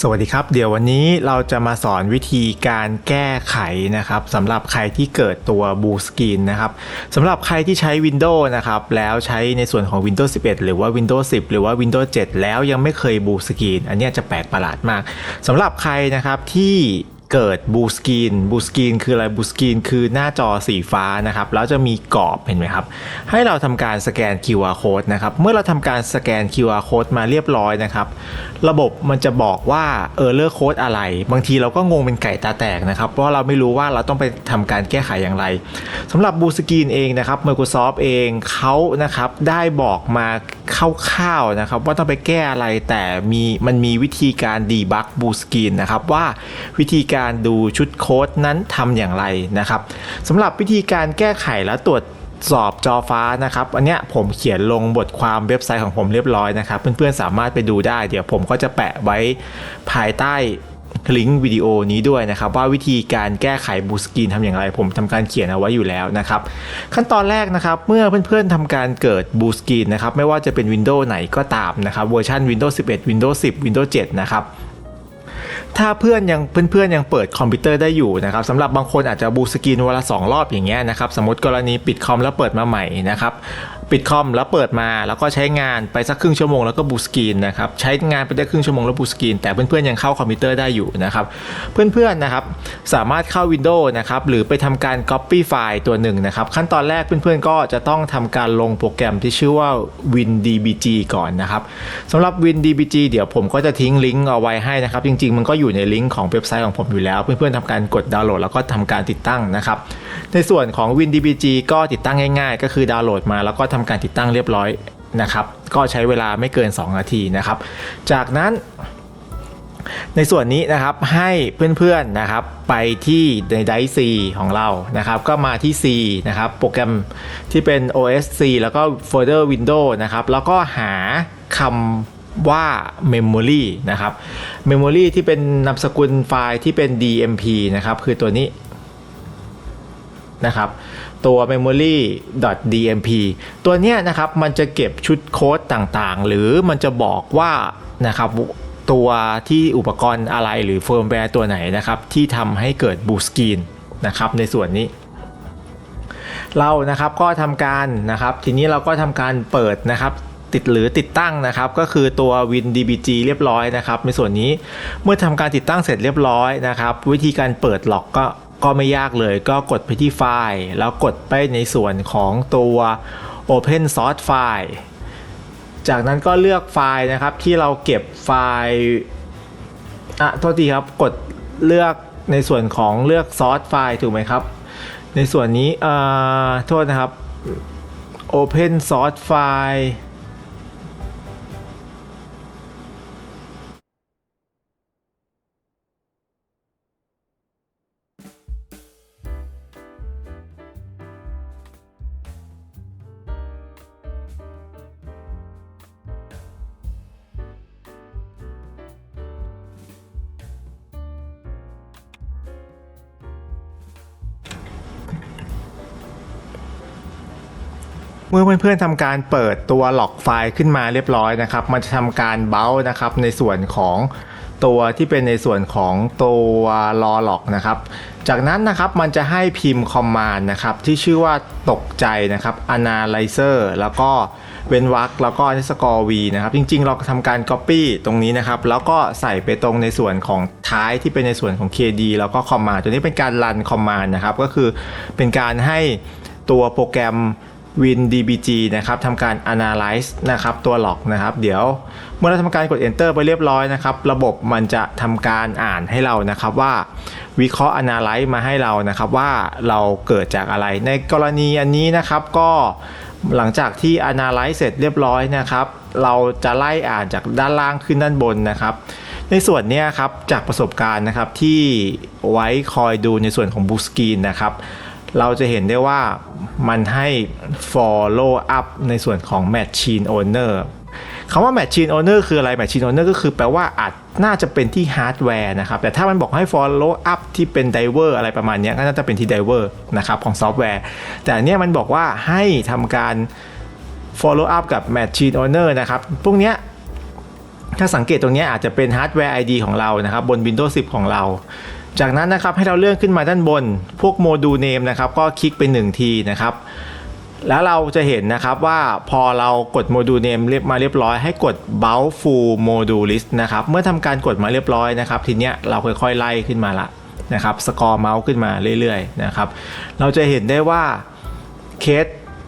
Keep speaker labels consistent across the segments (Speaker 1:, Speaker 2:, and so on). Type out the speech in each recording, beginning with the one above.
Speaker 1: สวัสดีครับ เดี๋ยววันนี้เราจะมาสอนวิธีการแก้ไขนะครับสำหรับใครที่เกิดตัวบูสกรีนนะครับสำหรับใครที่ใช้ Windows นะครับแล้วใช้ในส่วนของ Windows 11 หรือว่า Windows 10 หรือว่า Windows 7 แล้วยังไม่เคยบูสกรีนอันนี้จะแปลกประหลาดมากสำหรับใครนะครับที่ เกิดบูสกีนบูสกีนคืออะไรบูสกีนคือหน้าจอสีฟ้านะครับ แล้วจะมีกรอบเห็นไหมครับ ให้เราทำการสแกน QR code นะครับ เมื่อเราทำการสแกน QR code มาเรียบร้อยนะครับ ระบบมันจะบอกว่าเออเลอร์โค้ดอะไร บางทีเราก็งงเป็นไก่ตาแตกนะครับ เพราะเราไม่รู้ว่าเราต้องไปทำการแก้ไขอย่างไรสำหรับบูสกีนเองนะครับ Microsoft เองเขานะครับได้บอกมาคร่าวๆนะครับ ว่าต้องไปแก้อะไรแต่มีมันมีวิธีการดีบักบูสกีนนะครับว่าวิธีการการดูชุดโค้ดนั้นทำอย่างไรนะครับสำหรับวิธีการแก้ไขและตรวจสอบจอฟ้านะครับ อันเนี้ยผมเขียนลงบทความเว็บไซต์ของผมเรียบร้อยนะครับ เพื่อนๆสามารถไปดูได้ เดี๋ยวผมก็จะแปะไว้ภายใต้ลิงก์วิดีโอนี้ด้วยนะครับ ว่าวิธีการแก้ไขบูสกรีนทำอย่างไร ผมทำการเขียนเอาไว้อยู่แล้วนะครับ ขั้นตอนแรกนะครับ เมื่อเพื่อนๆทำการเกิดบูสกรีนนะครับ ไม่ว่าจะเป็น Windows ไหนก็ตามนะครับเวอร์ชัน Windows 11 Windows 10 Windows 7 นะครับ ถ้าเพื่อนยังเพื่อนๆยังเปิดคอมพิวเตอร์ได้อยู่นะครับสำหรับบางคนอาจจะบูสกรีนวันละสองรอบอย่างเงี้ยนะครับสมมติกรณีปิดคอมแล้วเปิดมาใหม่นะครับปิดคอมแล้วเปิดมาแล้วก็ใช้งานไปสักครึ่งชั่วโมงแล้วก็บูสกรีนนะครับใช้งานไปได้ครึ่งชั่วโมงแล้วบูสกรีนแต่เพื่อนๆยังเข้าคอมพิวเตอร์ได้อยู่นะครับเพื่อนๆนะครับสามารถเข้า Windows นะครับหรือไปทำการ Copy ไฟล์ตัวหนึ่งนะครับขั้นตอนแรกเพื่อนๆก็จะต้องทำการลงโปรแกรมที่ชื่อว่า WinDBG ก่อนนะครับสำหรับ WinDBG เดี๋ยวผมก็จะทิ้งลิงก์เอาไว้ให้นะครับจริงๆมันก็อยู่ในลิงก์ของเว็บไซต์ของผมอยู่แล้ว เพื่อนๆทำการกดดาวน์โหลดแล้วก็ทำการติดตั้งนะครับ ในส่วนของ WinDBG ก็ติดตั้งง่ายๆ ก็คือดาวน์โหลดมาแล้วก็ทำการติดตั้งเรียบร้อยนะครับ ก็ใช้เวลาไม่เกิน 2 นาทีนะครับ จากนั้นในส่วนนี้นะครับให้เพื่อนๆนะครับไปที่ในไดซีของเรานะครับ ก็มาที่ C นะครับโปรแกรมที่เป็น OS C แล้วก็โฟลเดอร์ Windows นะครับ แล้วก็หาคำ ว่า Memory นะครับ Memory ที่เป็นนามสกุลไฟล์ที่เป็น DMP นะครับ คือตัวนี้นะครับตัว memory.dmp ตัวเนี้ยนะครับมันจะเก็บชุดโค้ดต่างๆ หรือมันจะบอกว่านะครับตัวที่อุปกรณ์อะไรหรือเฟิร์มแวร์ตัวไหนนะครับที่ทำให้เกิดบูสกรีนนะครับในส่วนนี้ เรานะครับก็ทำการนะครับ ทีนี้เราก็ทำการเปิดนะครับ ติดหรือติดตั้งนะครับ ก็คือตัว WinDBG เรียบร้อยนะครับ ในส่วนนี้เมื่อทำการติดตั้งเสร็จเรียบร้อยนะครับ วิธีการเปิดล็อกก็ก็ไม่ยากเลยก็กดไปที่ไฟล์ แล้วกดไปในส่วนของตัว Open Source File จากนั้นก็เลือกไฟล์นะครับที่เราเก็บไฟล์อะโทษทีครับกดเลือกในส่วนของเลือก Source File ถูกไหมครับ ในส่วนนี้เอ่อโทษนะครับ Open Source File เมื่อเพื่อนๆทำการเปิดตัวล็อกไฟล์ขึ้นมาเรียบร้อยนะครับ มันจะทำการเบลนะครับในส่วนของตัวที่เป็นในส่วนของตัวรอล็อกนะครับ จากนั้นนะครับมันจะให้พิมพ์คอมมานด์นะครับที่ชื่อว่าตกใจนะครับ analyzer แล้วก็เว้นวรรคแล้วก็นิสกอร์ v นะครับจริงๆ เราทำการ Copy ตรงนี้นะครับ แล้วก็ใส่ไปตรงในส่วนของท้ายที่เป็นในส่วนของ KD แล้วก็ Command ตัวนี้เป็นการรัน Command นะครับก็คือเป็นการให้ตัวโปรแกรม WinDBG นะครับทำการ analyze นะครับตัวหลอกนะครับ เดี๋ยวเมื่อเราทำการกด enter ไปเรียบร้อยนะครับ ระบบมันจะทำการอ่านให้เรานะครับว่าวิเคราะห์ analyze มาให้เรานะครับว่าเราเกิดจากอะไร ในกรณีอันนี้นะครับก็หลังจากที่ analyze เสร็จเรียบร้อยนะครับ เราจะไล่อ่านจากด้านล่างขึ้นด้านบนนะครับในส่วนนี้ครับจากประสบการณ์นะครับที่ไว้คอยดูในส่วนของบูสกีนนะครับ เราจะเห็นได้ว่ามันให้ follow up ในส่วนของ machine owner คำว่า machine owner คืออะไร machine owner ก็คือแปลว่าอาจน่าจะเป็นที่ฮาร์ดแวร์นะครับ แต่ถ้ามันบอกให้ follow up ที่เป็น driver อะไรประมาณนี้ก็น่าจะเป็นที่ driver นะครับของซอฟต์แวร์ แต่เนี้ยมันบอกว่าให้ทำการ follow up กับ machine owner นะครับ พวกเนี้ยถ้าสังเกตตรงเนี้ยอาจจะเป็นฮาร์ดแวร์ ID ของเรานะครับบน Windows 10 ของเรา จากนั้นนะครับให้เราเลื่อนขึ้นมาด้านบน พวกโมดูลเนมนะครับก็คลิกไป 1 ทีนะครับแล้วเราจะเห็นนะครับว่าพอเรากดโมดูลเนมเรียบมาเรียบร้อยให้กด bulk full module list นะครับเมื่อทำการกดมาเรียบร้อยนะครับทีเนี้ยเราค่อยๆไล่ขึ้นมาละนะครับสกอร์เมาส์ขึ้นมาเรื่อยๆนะครับเราจะเห็นได้ว่าเคส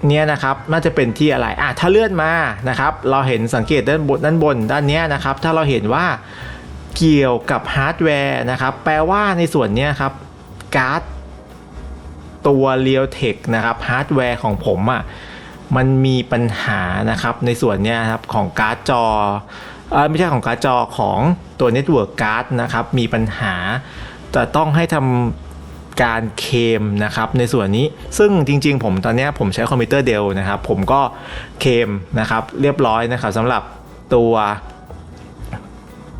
Speaker 1: เนี้ยนะครับน่าจะเป็นที่อะไรอะถ้าเลื่อนมานะครับเราเห็นสังเกตด้านบนด้านบนด้านเนี้ยนะครับถ้าเราเห็นว่า เกี่ยวกับฮาร์ดแวร์นะครับ แปลว่าในส่วนนี้ครับการ์ดตัว Realtek นะครับฮาร์ดแวร์ของผมอะ่ะมันมีปัญหานะครับในส่วนนี้ครับของการ์ดจออไม่ใช่ของการ์ดจอของตัว Network Card นะครับมีปัญหาจะต้องให้ทำการเคมนะครับในส่วนนี้ซึ่งจริง ๆ ผมตอนนี้ผมใช้คอมพิวเตอร์เดลนะครับ ผมก็เคมนะครับเรียบร้อยนะครับสำหรับตัว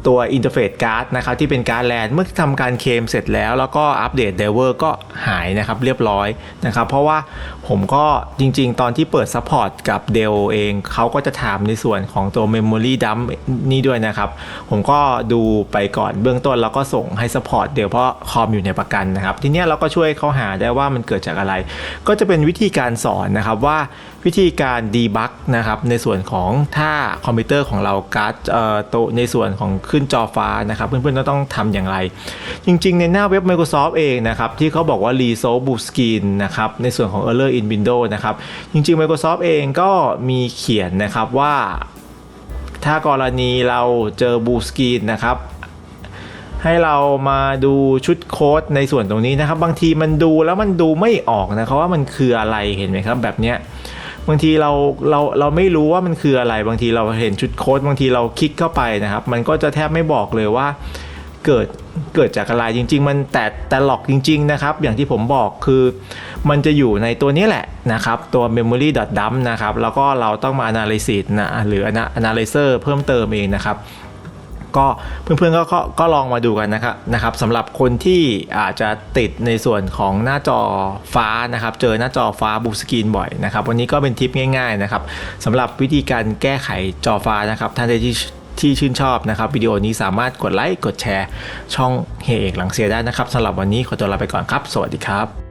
Speaker 1: ตัวอินเทอร์เฟซการ์ดนะครับที่เป็นการ์ดแลนเมื่อทำการเคลมเสร็จแล้ว แล้วก็อัปเดตเดเวอร์ก็หายนะครับเรียบร้อยนะครับเพราะว่าผมก็จริงๆ ตอนที่เปิดซัพพอร์ตกับ Dell เองเขาก็จะถามในส่วนของตัว Memory Dump นี่ด้วยนะครับ ผมก็ดูไปก่อนเบื้องต้นแล้วก็ส่งให้ซัพพอร์ตเดี๋ยวเพราะคอมอยู่ในประกันนะครับ ทีนี้เราก็ช่วยเขาหาได้ว่ามันเกิดจากอะไร ก็จะเป็นวิธีการสอนนะครับว่า วิธีการดีบักนะครับในส่วนของถ้าคอมพิวเตอร์ของเราการ์ดเอ่อตัวในส่วนของขึ้นจอฟ้านะครับเพื่อนๆต้องทำอย่างไร จริงๆ ในหน้าเว็บ Microsoft เองนะครับที่เขาบอกว่า Resolve Boot Screen นะครับในส่วนของ Error in Windows นะครับจริงๆ Microsoft เองก็มีเขียนนะครับว่าถ้ากรณีเราเจอ Boot Screen นะครับให้เรามาดูชุดโค้ดในส่วนตรงนี้นะครับ บางทีมันดูแล้วมันดูไม่ออกนะครับว่ามันคืออะไรเห็นไหมครับแบบเนี้ย บางทีเราเราเราไม่รู้ว่ามันคืออะไร บางทีเราเห็นชุดโค้ดบางทีเราคลิกเข้าไปนะครับ มันก็จะแทบไม่บอกเลยว่าเกิดเกิดจากอะไรจริง ๆ มันแต่แต่หลอกจริง ๆ นะครับ อย่างที่ผมบอกคือมันจะอยู่ในตัวนี้แหละนะครับ ตัว memory dump นะครับ แล้วก็เราต้องมา analysis นะหรือ analyzer เพิ่มเติมเองนะครับ ก็เพื่อนๆก็ก็ก็ลองมาดูกันนะครับนะครับสำหรับคนที่อาจจะติดในส่วนของหน้าจอฟ้านะครับ เจอหน้าจอฟ้าบูสกรีนบ่อยนะครับ วันนี้ก็เป็นทิปง่าย ๆนะครับสำหรับวิธีการแก้ไขจอฟ้านะครับท่านใดที่ที่ชื่นชอบนะครับวิดีโอนี้สามารถกดไลค์กดแชร์ ช่องเฮเอกหลังเสียได้นะครับสำหรับวันนี้ขอตัวลาไปก่อนครับ สวัสดีครับ